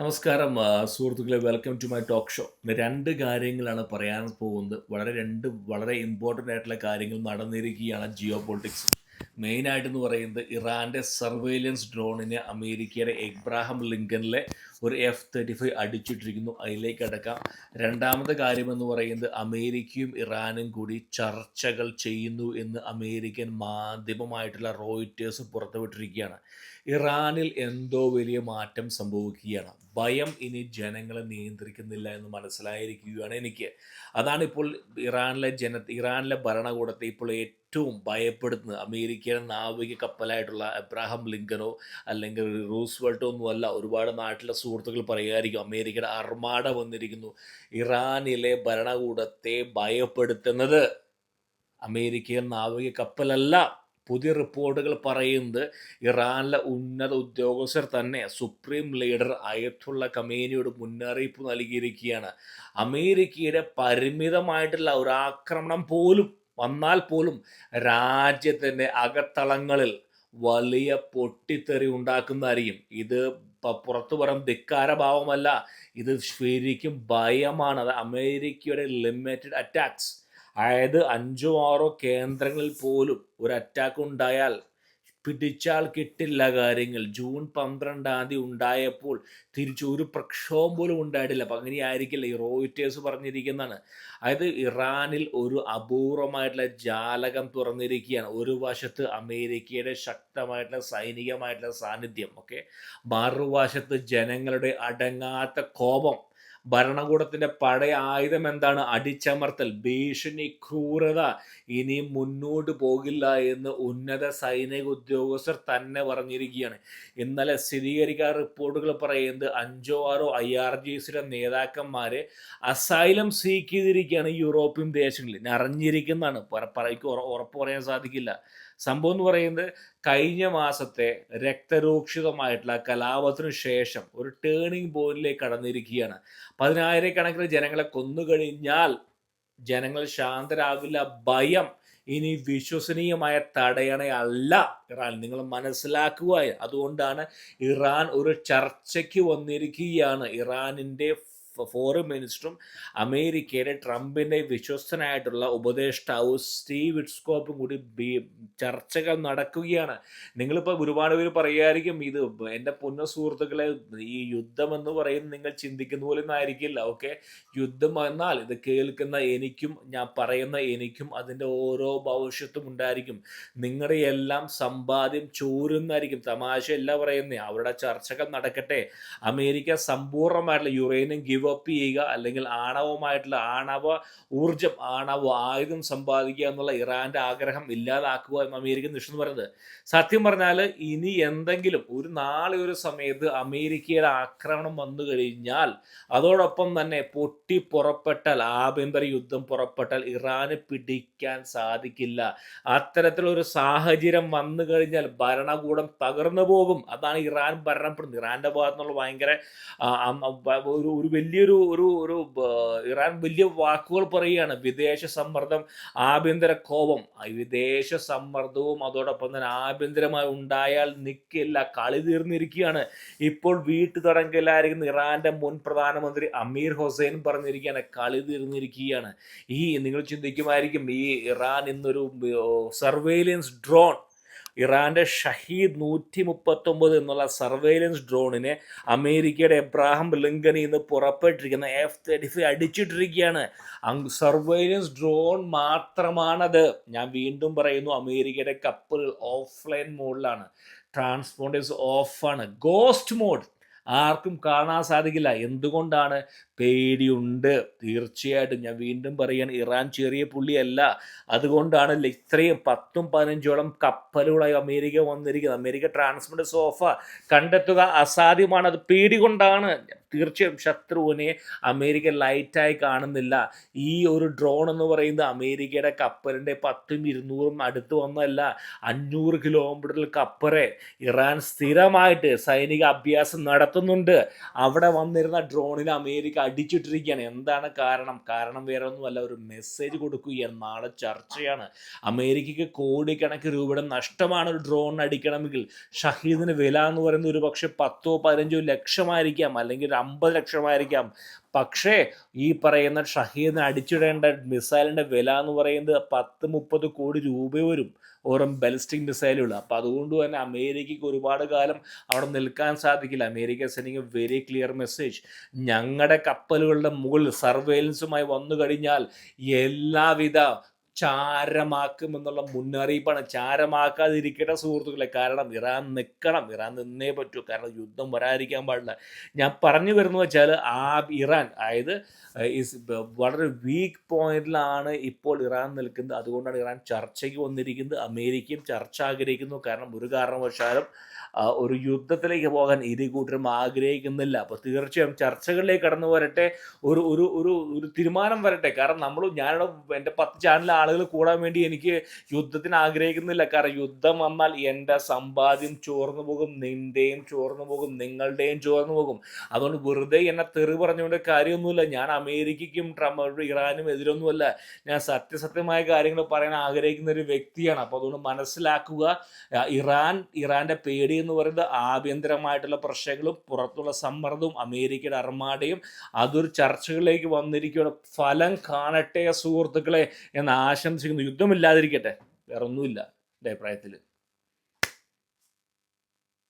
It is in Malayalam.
നമസ്കാരം സുഹൃത്തുക്കളെ welcome to my talk show രണ്ട് കാര്യങ്ങളാണ് പറയാൻ പോകുന്നത്. വളരെ രണ്ട് വളരെ ഇമ്പോർട്ടന്റ് ആയിട്ടുള്ള കാര്യങ്ങൾ നടന്നിരിക്കുകയാണ് ജിയോ പൊളിറ്റിക്സ്. മെയിനായിട്ട് എന്ന് പറയുന്നത് ഇറാന്റെ സർവൈലൻസ് ഡ്രോണിനെ അമേരിക്കയുടെ എബ്രാഹം ലിങ്കനിലെ ഒരു എഫ് തേർട്ടി ഫൈവ് അടിച്ചിട്ടിരിക്കുന്നു. അതിലേക്ക് അടക്കാം രണ്ടാമത്തെ കാര്യമെന്ന് പറയുന്നത് അമേരിക്കയും ഇറാനും കൂടി ചർച്ചകൾ ചെയ്യുന്നു എന്ന് അമേരിക്കൻ മാധ്യമമായിട്ടുള്ള റോയിറ്റേഴ്സ് പുറത്തുവിട്ടിരിക്കുകയാണ്. ഇറാനിൽ എന്തോ വലിയ മാറ്റം സംഭവിക്കുകയാണ്. ഭയം ഇനി ജനങ്ങളെ നിയന്ത്രിക്കുന്നില്ല എന്ന് മനസ്സിലായിരിക്കുകയാണ് എനിക്ക്. അതാണ് ഇപ്പോൾ ഇറാനിലെ ജന ഇറാനിലെ ഭരണകൂടത്തെ ഇപ്പോൾ ഏറ്റവും ഭയപ്പെടുത്തുന്നത്. അമേരിക്കയുടെ നാവിക കപ്പലായിട്ടുള്ള എബ്രാഹം ലിങ്കനോ അല്ലെങ്കിൽ റൂസ്വെൾട്ടോ ഒന്നുമല്ല ഒരുപാട് നാട്ടിലെ സുഹൃത്തുക്കൾ പറയുമായിരിക്കും അമേരിക്കയുടെ അർമാട വന്നിരിക്കുന്നു. ഇറാനിലെ ഭരണകൂടത്തെ ഭയപ്പെടുത്തുന്നത് അമേരിക്കൻ നാവിക കപ്പലല്ല. പുതിയ റിപ്പോർട്ടുകൾ പറയുന്നത് ഇറാനിലെ ഉന്നത ഉദ്യോഗസ്ഥർ തന്നെ സുപ്രീം ലീഡർ അയത്തുള്ള കമേനിയോട് മുന്നറിയിപ്പ് നൽകിയിരിക്കുകയാണ്. അമേരിക്കയുടെ പരിമിതമായിട്ടുള്ള ഒരു ആക്രമണം പോലും വന്നാൽ പോലും രാജ്യത്തിന്റെ അകത്തളങ്ങളിൽ വലിയ പൊട്ടിത്തെറി ഉണ്ടാക്കുന്നതായിരിക്കും. ഇത് പുറത്തു പറയാൻ ധിക്കാരഭാവമല്ല. ഇത് ശരിക്കും ഭയമാണ്. അത് അമേരിക്കയുടെ ലിമിറ്റഡ് അറ്റാക്സ് അതായത് അഞ്ചോ ആറോ കേന്ദ്രങ്ങളിൽ പോലും ഒരു അറ്റാക്ക് ഉണ്ടായാൽ പിടിച്ചാൽ കിട്ടില്ല കാര്യങ്ങൾ. ജൂൺ പന്ത്രണ്ടാം തീയതി ഉണ്ടായപ്പോൾ തിരിച്ചു ഒരു പ്രക്ഷോഭം പോലും ഉണ്ടായിട്ടില്ല. അപ്പം അങ്ങനെ ആയിരിക്കില്ല ഈ റോയിറ്റേഴ്സ് പറഞ്ഞിരിക്കുന്നതാണ്. അതായത് ഇറാനിൽ ഒരു അപൂർവമായിട്ടുള്ള ജാലകം തുറന്നിരിക്കുകയാണ്. ഒരു വശത്ത് അമേരിക്കയുടെ ശക്തമായിട്ടുള്ള സൈനികമായിട്ടുള്ള സാന്നിധ്യം ഓക്കെ മറുവശത്ത് ജനങ്ങളുടെ അടങ്ങാത്ത കോപം ഭരണകൂടത്തിന്റെ പഴയ ആയുധം എന്താണ്? അടിച്ചമർത്തൽ ഭീഷണി ക്രൂരത. ഇനി മുന്നോട്ട് പോകില്ല എന്ന് ഉന്നത സൈനിക ഉദ്യോഗസ്ഥർ തന്നെ പറഞ്ഞിരിക്കുകയാണ്. ഇന്നലെ സ്ഥിരീകരിക്കാൻ റിപ്പോർട്ടുകൾ പറയുന്നത് അഞ്ചോ ആറോ ഐ ആർ ജി സിയുടെ നേതാക്കന്മാരെ അസൈലം സീക്ക് ചെയ്തിരിക്കുകയാണ് യൂറോപ്യൻ ദേശങ്ങളിൽ. അറിഞ്ഞിരിക്കുന്നതാണ് പറ- പറ- എനിക്ക് ഉറപ്പ് പറയാൻ സാധിക്കില്ല. സംഭവം എന്ന് പറയുന്നത് കഴിഞ്ഞ മാസത്തെ രക്തരൂക്ഷിതമായിട്ടുള്ള കലാപത്തിനു ശേഷം ഒരു ടേണിംഗ് പോയിന്റിലേക്ക് കടന്നിരിക്കുകയാണ്. പതിനായിരക്കണക്കിന് ജനങ്ങളെ കൊന്നുകഴിഞ്ഞാൽ ജനങ്ങൾ ശാന്തരാകില്ല. ഭയം ഇനി വിശ്വസനീയമായ തടയണയല്ല. ഇറാൻ നിങ്ങൾ മനസ്സിലാക്കുക അതുകൊണ്ടാണ് ഇറാൻ ഒരു ചർച്ചയ്ക്ക് വന്നിരിക്കുകയാണ്. ഇറാനിന്റെ ഫോറിൻ മിനിസ്റ്ററും അമേരിക്കയുടെ ട്രംപിന്റെ വിശ്വസ്തനായിട്ടുള്ള ഉപദേഷ്ടാവ് സ്റ്റീവ് വിറ്റ്സ്കോപ്പും കൂടി ചർച്ചകൾ നടക്കുകയാണ്. നിങ്ങളിപ്പോൾ ഒരുപാട് പേര് പറയുമായിരിക്കും ഇത് എന്റെ പൊന്ന സുഹൃത്തുക്കളെ ഈ യുദ്ധം എന്ന് പറയുന്നത് നിങ്ങൾ ചിന്തിക്കുന്ന പോലെ ഒന്നും ആയിരിക്കില്ല ഓക്കെ? യുദ്ധം എന്നാൽ ഇത് കേൾക്കുന്ന എനിക്കും ഞാൻ പറയുന്ന എനിക്കും അതിന്റെ ഓരോ ഭവിഷ്യത്തും ഉണ്ടായിരിക്കും. നിങ്ങളുടെ എല്ലാം സമ്പാദ്യം ചോരുന്നായിരിക്കും തമാശയല്ല പറയുന്നത് അവരുടെ ചർച്ചകൾ നടക്കട്ടെ. അമേരിക്ക സമ്പൂർണമായിട്ടുള്ള യുറേനിയം ഗിവ് അപ്പ് ചെയ്യുക അല്ലെങ്കിൽ ആണവമായിട്ടുള്ള ആണവ ഊർജം ആണവ ആയുധം സമ്പാദിക്കുക എന്നുള്ള ഇറാന്റെ ആഗ്രഹം ഇല്ലാതാക്കുക എന്ന് അമേരിക്ക നിഷ്ഠ പറയുന്നത്. സത്യം പറഞ്ഞാൽ ഇനി എന്തെങ്കിലും ഒരു നാളെ ഒരു സമയത്ത് അമേരിക്കയുടെ ആക്രമണം വന്നു കഴിഞ്ഞാൽ അതോടൊപ്പം തന്നെ പൊട്ടി പുറപ്പെട്ടാൽ ആഭ്യന്തര യുദ്ധം പുറപ്പെട്ടാൽ ഇറാന് പിടിക്കാൻ സാധിക്കില്ല. അത്തരത്തിലൊരു സാഹചര്യം വന്നു കഴിഞ്ഞാൽ ഭരണകൂടം തകർന്നു പോകും. അതാണ് ഇറാൻ ഭരണപ്പെടുന്നത്. ഇറാന്റെ ഭാഗത്തുനിന്നുള്ള ഭയങ്കര ഒരു ഒരു വലിയൊരു ഒരു ഒരു ഇറാൻ വലിയ വാക്കുകൾ പറയുകയാണ്. വിദേശ സമ്മർദ്ദം ആഭ്യന്തര കോപം. വിദേശ സമ്മർദ്ദവും അതോടൊപ്പം തന്നെ ആഭ്യന്തരമായി ഉണ്ടായാൽ നിൽക്കില്ല കളി തീർന്നിരിക്കുകയാണ്. ഇപ്പോൾ വീട്ടു തടങ്കലായിരിക്കുന്ന ഇറാന്റെ മുൻ പ്രധാനമന്ത്രി അമീർ ഹുസൈൻ പറഞ്ഞിരിക്കുകയാണ് കളി തീർന്നിരിക്കുകയാണ്. ഈ നിങ്ങൾ ചിന്തിക്കുമായിരിക്കും ഈ ഇറാൻ ഇന്നൊരു സർവൈലൻസ് ഡ്രോൺ ഇറാന്റെ ഷഹീദ് നൂറ്റി മുപ്പത്തൊമ്പത് എന്നുള്ള സർവൈലൻസ് ഡ്രോണിനെ അമേരിക്കയുടെ എബ്രാഹിം ലിങ്കനിൽ നിന്ന് പുറപ്പെട്ടിരിക്കുന്ന എഫ് തേർട്ടി ഫൈവ് അടിച്ചിട്ടിരിക്കുകയാണ് സർവൈലൻസ് ഡ്രോൺ മാത്രമാണത്. ഞാൻ വീണ്ടും പറയുന്നു അമേരിക്കയുടെ കപ്പലുകൾ ഓഫ്ലൈൻ മോഡിലാണ്. ട്രാൻസ്പോണ്ടേഴ്സ് ഓഫാണ്. Ghost mode. ആർക്കും കാണാൻ സാധിക്കില്ല. എന്തുകൊണ്ടാണ് പേടിയുണ്ട്. തീർച്ചയായിട്ടും ഞാൻ വീണ്ടും പറയാൻ ഇറാൻ ചെറിയ പുള്ളിയല്ല. അതുകൊണ്ടാണ് ഇത്രയും പത്തും പതിനഞ്ചോളം കപ്പലുകളായി അമേരിക്ക വന്നിരിക്കുന്നത്. അമേരിക്ക ട്രാൻസ്മിറ്റർ സോഫ കണ്ടെത്തുക അസാധ്യമാണ്. അത് പേടി കൊണ്ടാണ് തീർച്ചയായും ശത്രുവിനെ അമേരിക്ക ലൈറ്റായി കാണുന്നില്ല. ഈ ഒരു ഡ്രോൺ എന്ന് പറയുന്നത് അമേരിക്കയുടെ കപ്പലിന്റെ പത്തും ഇരുന്നൂറും അടുത്ത് വന്നതല്ല അഞ്ഞൂറ് കിലോമീറ്ററിൽ ഇറാൻ സ്ഥിരമായിട്ട് സൈനിക അഭ്യാസം നടത്തുന്നുണ്ട്. അവിടെ വന്നിരുന്ന ഡ്രോണിന് അമേരിക്ക അടിച്ചിട്ടിരിക്കുകയാണ്. എന്താണ് കാരണം? കാരണം വേറെ ഒന്നുമല്ല ഒരു മെസ്സേജ് കൊടുക്കുകയാണ്. നാളെ ചർച്ചയാണ്. അമേരിക്കയ്ക്ക് കോടിക്കണക്കിന് രൂപയുടെ നഷ്ടമാണ് ഒരു ഡ്രോൺ അടിക്കണമെങ്കിൽ ഷഹീദിന് വില എന്ന് പറയുന്നത് ഒരു പക്ഷേ പത്തോ പതിനഞ്ചോ ലക്ഷമായിരിക്കാം. അല്ലെങ്കിൽ ഒരു അമ്പത് ലക്ഷമായിരിക്കാം. പക്ഷേ ഈ പറയുന്ന ഷഹീദിന് അടിച്ചിടേണ്ട മിസൈലിന്റെ വില എന്ന് പറയുന്നത് പത്ത് മുപ്പത് കോടി രൂപ വരും. ഓരോ ബലിസ്റ്റിക് മിസൈലുകൾ അപ്പോൾ അതുകൊണ്ട് തന്നെ അമേരിക്കയ്ക്ക് ഒരുപാട് കാലം അവിടെ നിൽക്കാൻ സാധിക്കില്ല. America sending very clear message ഞങ്ങളുടെ കപ്പലുകളുടെ മുകളിൽ സർവേലൻസുമായി വന്നു കഴിഞ്ഞാൽ എല്ലാവിധ ചാരമാക്കുമെന്നുള്ള മുന്നറിയിപ്പാണ്. ചാരമാക്കാതിരിക്കട്ടെ സുഹൃത്തുക്കളെ കാരണം ഇറാൻ നിൽക്കണം ഇറാൻ നിന്നേ പറ്റൂ. കാരണം യുദ്ധം വരാതിരിക്കാൻ പാടില്ല. ഞാൻ പറഞ്ഞു വരുന്നത് വെച്ചാൽ ആ ഇറാൻ അതായത് വളരെ വീക്ക് പോയിന്റിലാണ് ഇപ്പോൾ ഇറാൻ നിൽക്കുന്നത്. അതുകൊണ്ടാണ് ഇറാൻ ചർച്ചയ്ക്ക് വന്നിരിക്കുന്നത്. അമേരിക്കയും ചർച്ച ആഗ്രഹിക്കുന്നു. കാരണം ഒരു കാരണവശാലും ഒരു യുദ്ധത്തിലേക്ക് പോകാൻ ഇരു കൂട്ടരും ആഗ്രഹിക്കുന്നില്ല. അപ്പോൾ തീർച്ചയായും ചർച്ചകളിലേക്ക് കടന്നു വരട്ടെ. ഒരു ഒരു ഒരു തീരുമാനം വരട്ടെ. കാരണം നമ്മൾ ഞാനിവിടെ എന്റെ പത്ത് ചാനൽ ആളുകൾ കൂടാൻ വേണ്ടി എനിക്ക് യുദ്ധത്തിന് ആഗ്രഹിക്കുന്നില്ല. കാരണം യുദ്ധം വന്നാൽ എന്റെ സമ്പാദ്യം ചോർന്നു പോകും നിന്റെയും ചോർന്നു പോകും നിങ്ങളുടെയും ചോർന്നു പോകും. അതുകൊണ്ട് വെറുതെ എന്നെ തെറി പറഞ്ഞുകൊണ്ട് കാര്യമൊന്നുമില്ല. ഞാൻ അമേരിക്കയ്ക്കും ട്രംപ് ഇറാനും എതിരൊന്നുമല്ല. ഞാൻ സത്യസത്യമായ കാര്യങ്ങൾ പറയാൻ ആഗ്രഹിക്കുന്ന ഒരു വ്യക്തിയാണ്. അപ്പോൾ അതുകൊണ്ട് മനസ്സിലാക്കുക ഇറാൻ ഇറാന്റെ പേടി എന്ന് പറയുന്നത് ആഭ്യന്തരമായിട്ടുള്ള പ്രശ്നങ്ങളും പുറത്തുള്ള സമ്മർദ്ദവും അമേരിക്കയുടെ അർമാടയും അതൊരു ചർച്ചകളിലേക്ക് വന്നിരിക്കുകയാണ്. ഫലം കാണട്ടെ സുഹൃത്തുക്കളെ എന്ന് ആശംസിക്കുന്നു യുദ്ധമില്ലാതിരിക്കട്ടെ. വേറെ ഒന്നുമില്ല എന്റെ അഭിപ്രായത്തിൽ.